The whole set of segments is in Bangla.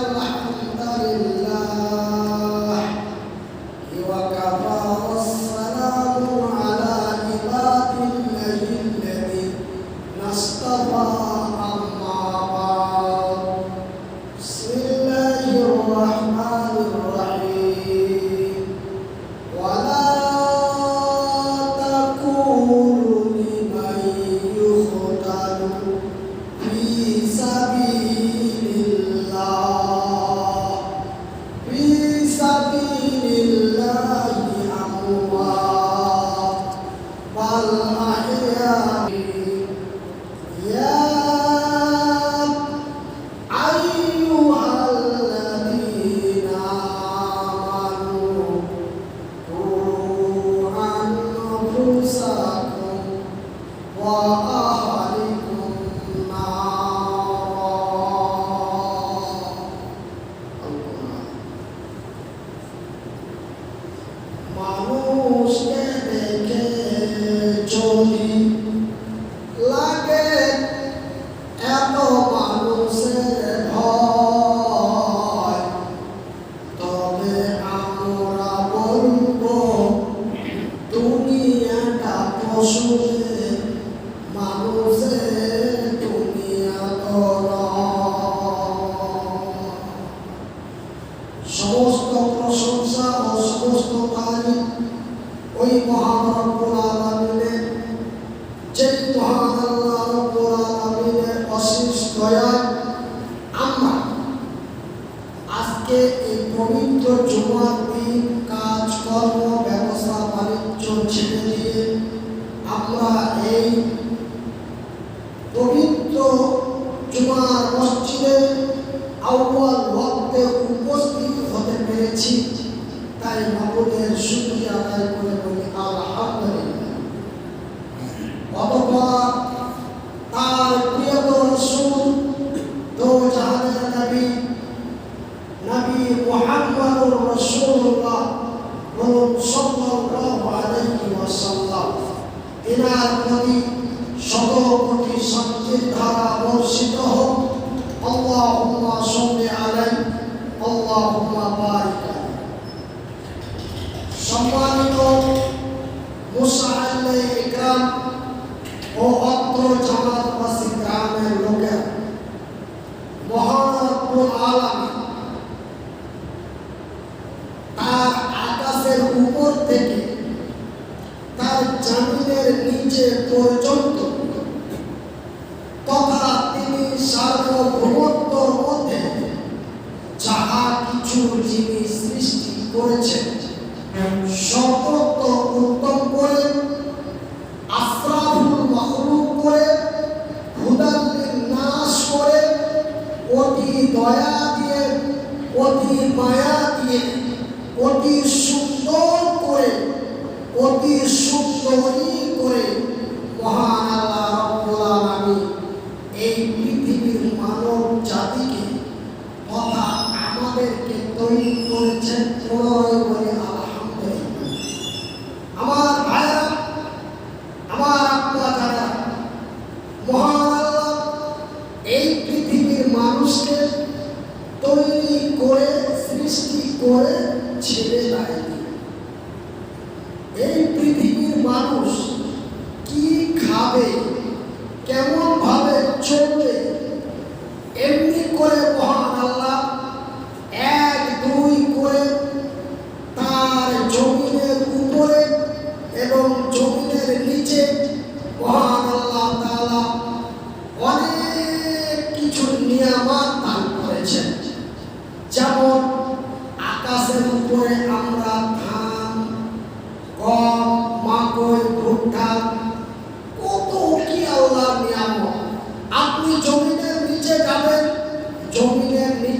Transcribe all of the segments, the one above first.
واتقوا الله surely প্রবৃত্তি কাজকর্ম ব্যবসা বাণিজ্য ছেড়ে দিয়ে এই الله الله شكرا দয়া দিয়ে অতি মায়া দিয়ে অতি সুন্দর করে অতি সুন্দরী ছেড়ে যায়নি এই পৃথিবীর মানুষ কি খাবে কেমন ভাবে চলবে এমনি করে মহান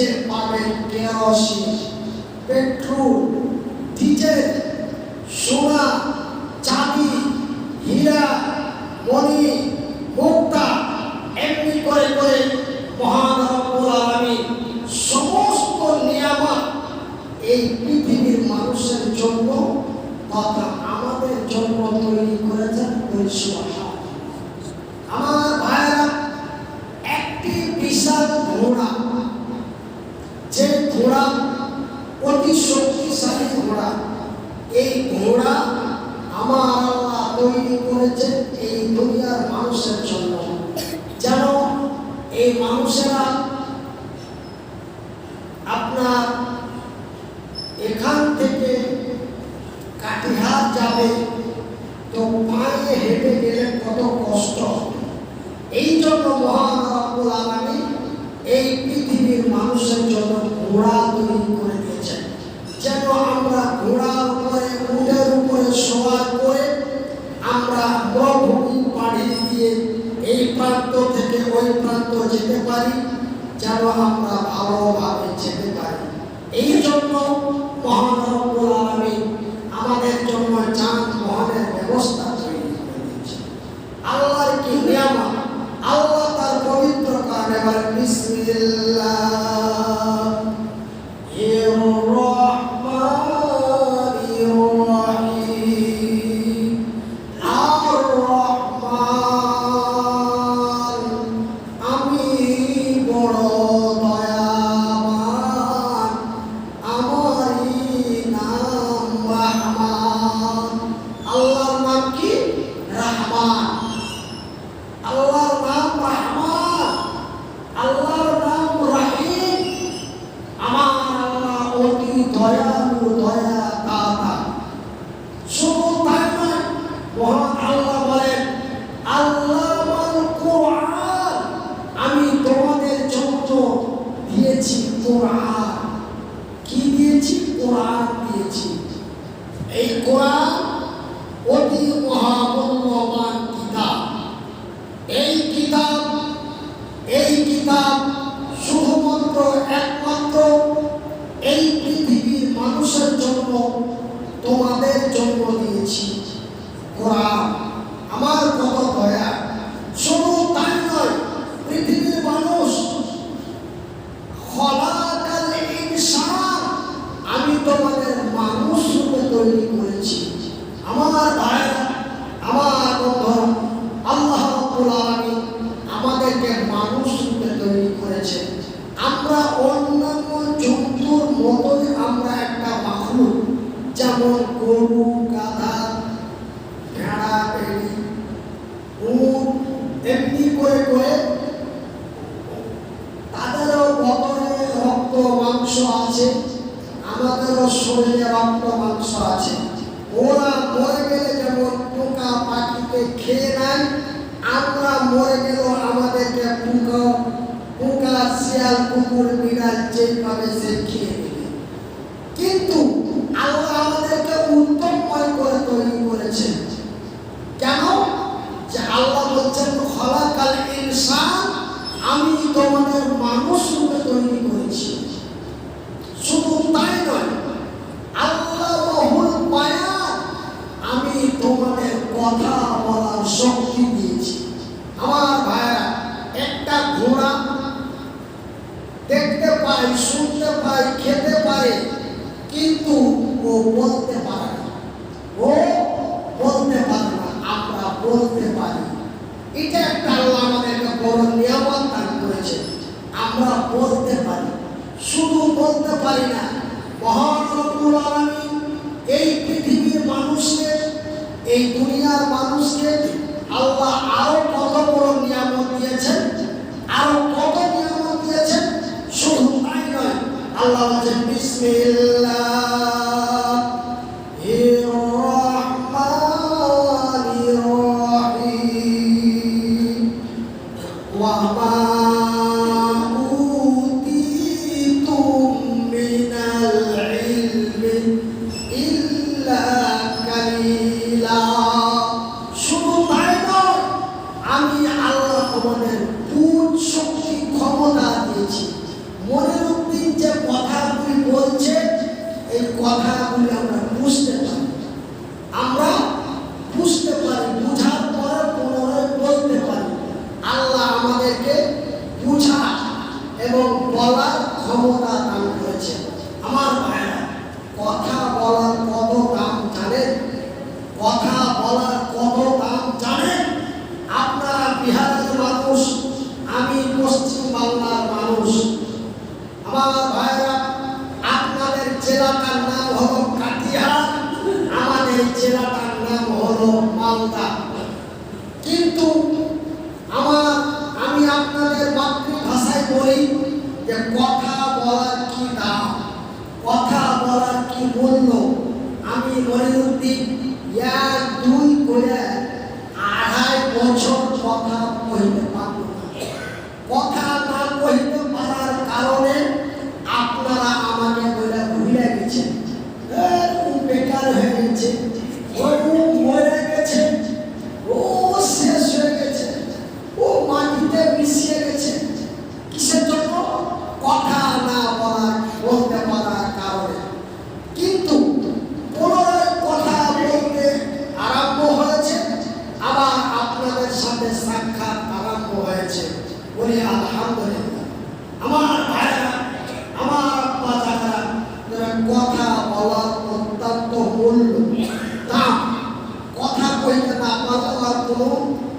নিচে পাবেন কেরোসিন পেট্রোল ডিজেল তৈরি করেছেন এই দুনিয়ার মানুষের জন্য। যেন এই মানুষেরা মহানব আমাদেরও শরীরে রক্ত মাংস আছে। ওরা মরে গেলে যেমন পোকা পাখিকে খেয়ে নেয় আমরা মরে গেলেও আমাদেরকে পুঙ্গা পোকা শিয়াল, কুকুর, বিড়াল যেভাবে সে খেয়ে নেবে। কিন্তু আল্লাহ আমাদেরকে উত্তমময় করে তৈরি করেছেন। কেন? যে আল্লাহ বলছেন, খলাকাল ইনসান আমি তোমাদের মানুষ রূপে তৈরি ঘোড়া। দেখতে পারে শুনতে পারে খেতে পারে কিন্তু ও বলতে পারে না। ও বলতে পারে না, আমরা বলতে পারি। এটা একটা আল্লাহ আমাদেরকে বড় নিয়ামত দান করেছে। আমরা বলতে পারি। শুধু বলতে পারি না, মহান রব্বুল এই পৃথিবীর মানুষকে, এই দুনিয়ার মানুষকে আল্লাহ আরও কত বড় নিয়ামত দিয়েছেন? আর কত নিয়ম দিয়েছেন? শুধু তাই নয় আল্লাহ বলছেন বিসমিল্লাহ। Oh.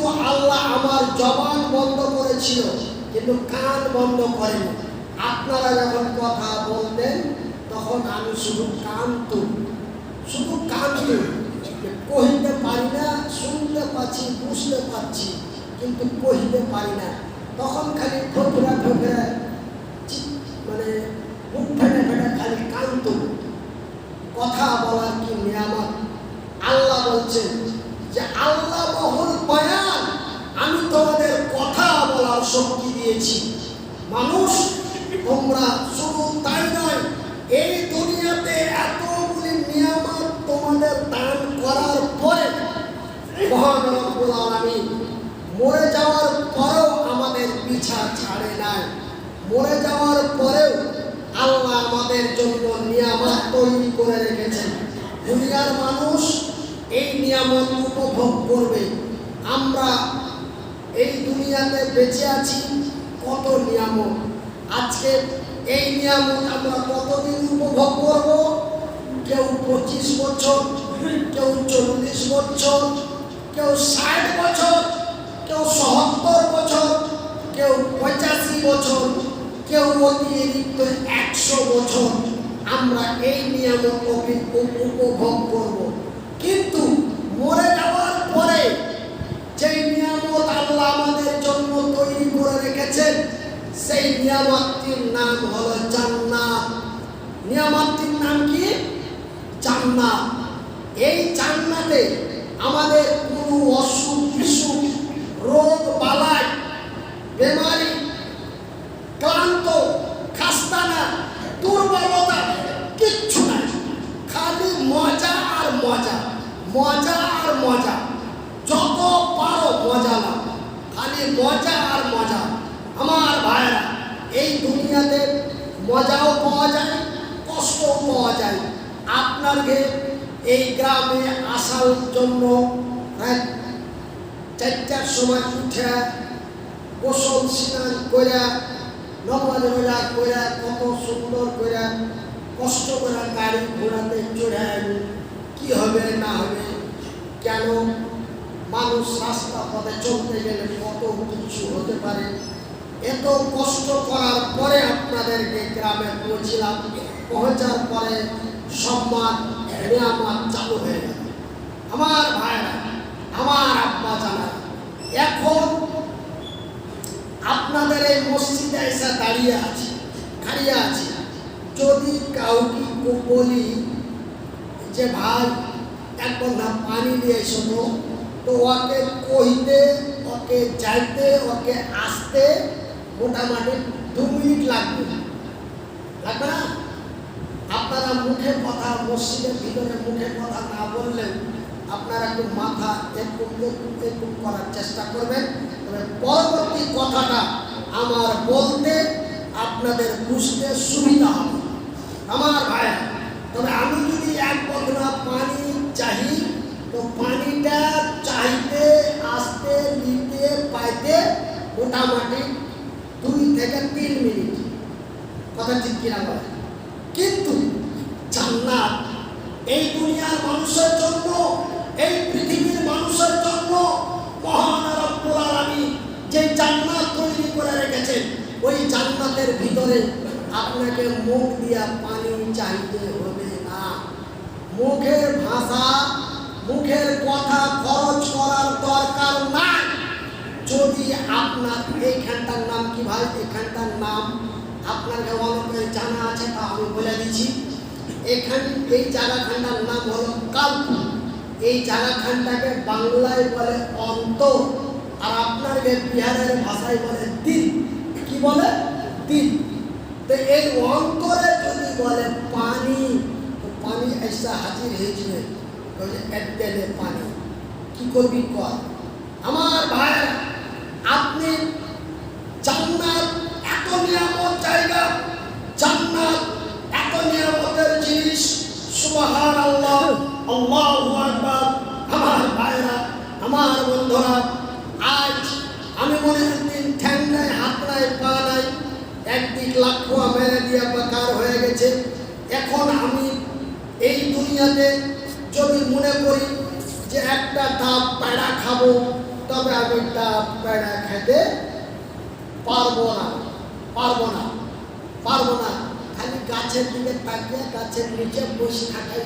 কিন্তু আল্লাহ আমার জবান বন্ধ করেছিল, কিন্তু কান বন্ধ করেনি। আপনারা যখন কথা বলতেন তখন আমি শুধু কানতুম শুধু কানতুম কহিতে পারি না, শুনতে পাচ্ছি, বুঝতে পারছি কিন্তু কহিতে পারি না। তখন খালি ঠোকরা ঠোকরা মানে মুখ ফেটে ফেটে খালি কানতুম কথা বলার কি নিয়ামত? আল্লাহ বলছেন যে, আল্লাহ বহুল বয়ান আমি তোমাদের কথা বলার শক্তি দিয়েছি। মানুষ, তোমরা শুধু তাই নয়, এই দুনিয়াতে এতগুলি নিয়ামত তোমাদের দান করার পরে মহান রব্বুল মরে যাওয়ার পরেও আমাদের পিছা ছাড়ে নাই। মরে যাওয়ার পরেও আল্লাহ আমাদের জন্য নিয়ামত তৈরি করে রেখেছেন। দুনিয়ার মানুষ এই নিয়ামত উপভোগ করবে। আমরা এই দুনিয়াতে বেঁচে আছি, কত নিয়ামত। আজকে এই নিয়ামত আমরা কতদিন উপভোগ করব? কেউ পঁচিশ বছর, কেউ চল্লিশ বছর, কেউ ষাট বছর, কেউ সত্তর বছর, কেউ পঁচাশি বছর, কেউ অতিরিক্ত একশো বছর আমরা এই নিয়ামত উপি- উপভোগ করব। কিন্তু মরে যাওয়ার পরে যেই নিয়ামত আল্লাহ আমাদের জন্য তৈরি রেখেছেন সেই নিয়ামতটির নাম হলো জান্নাত। নিয়ামতটির নাম কি? জান্নাত। এই জান্নাতে আমাদের কোনো অসুখ বিসুখ, রোগ বালাই, বেমারি, ক্লান্ত, খাস্তানা, দুর্বলতা কিচ্ছু নাই। খালি মজা আর মজা মজা আর মজা। যত পারো মজা না খালি মজা আর মজা। আমার ভাইরা এই দুনিয়াতে মজাও পাওয়া যায়, কষ্টও পাওয়া যায়। আপনাকে এই গ্রামে আসার জন্য চারটার সময় উঠে গোসল স্নান করে, নমাজ রোজা করে, কত সুন্দর করে কষ্ট করে গাড়ি ঘোড়াতে চড়ে কি হবে, না হবে, কেন মানুষ রাস্তা পথে চলতে গেলে কত কিছু হতে পারে এত কষ্ট করার পরে আপনাদেরকে গ্রামে পৌঁছিলাম। পৌঁছার পরে সম্মান নিয়ামত চালু হয়ে গেল। আমার ভাইরা আমার আব্বা জানা এখন আপনাদের এই মসজিদে এসে দাঁড়িয়ে আছে দাঁড়িয়ে আছে। যদি কাউকে বলি যে ভাই এক বন্ধা পানি নিয়ে এসো তো, ওকে কইতে ওকে যাইতে ওকে আসতে মোটামুটি দু মিনিট লাগবে। লাগবে না? আপনারা মুখে কথা, মসজিদের ভিতরে মুখে কথা না বললেন আপনারা একটু মাথা একটু একটু করার চেষ্টা করবেন। তবে পরবর্তী কথাটা আমার বলতে আপনাদের বুঝতে সুবিধা হবে। আমার ভাইয়া তবে আমি যদি এক বদনা পানি চাই তো পানিটা চাইতে আসতে, নিতে, পাইতে মোটামুটি থেকে তিন মিনিট। কথা ঠিক কিনা বলে? কিন্তু জান্নাত, এই দুনিয়ার মানুষের জন্য, এই পৃথিবীর মানুষের জন্য যে জান্নাত তৈরি করে রেখেছেন, ওই জান্নাতের ভিতরে আপনাকে মুখ দিয়া পানি চাইতে হবে না। মুখের ভাষা, মুখের কথা খরচ করার দরকার নাই। যদি আপনার এইখানটার নাম কি ভাই? এখানটার নাম আপনার অনেকের জানা আছে, তা আমি বলে দিচ্ছি। এখান এই জায়গাখানটার নাম হলো কালপু এই জায়গাখানটাকে বাংলায় বলে অন্ত আর আপনাকে বিহারের ভাষায় বলে দিল কি বলে? দিল তো এই অন্তরে যদি বলে পানি পানি এসা হাজির হয়েছিল পানি। কি করবি কর? আমার ভাইয়েরা আপনি জান্নাত এত নিয়ামত জায়গা জান্নাত এত নিয়ামতের জিনিস সুবহান আল্লাহ আল্লাহু আকবার আমার ভাইরা আমার আজ আমি মনে দিন ঠ্যাং নাই হাত নাই পা নাই একদিক মেরে দিয়ে বেকার হয়ে গেছে। এখন আমি এই দুনিয়াতে যদি মনে করি যে একটা ডাব পেড়া খাব, তবে আমি ডাব পেড়া খেতে পারব না পারব না পারব না। খালি গাছের দিকে তাকিয়ে, গাছের নিচে বসে থাকাই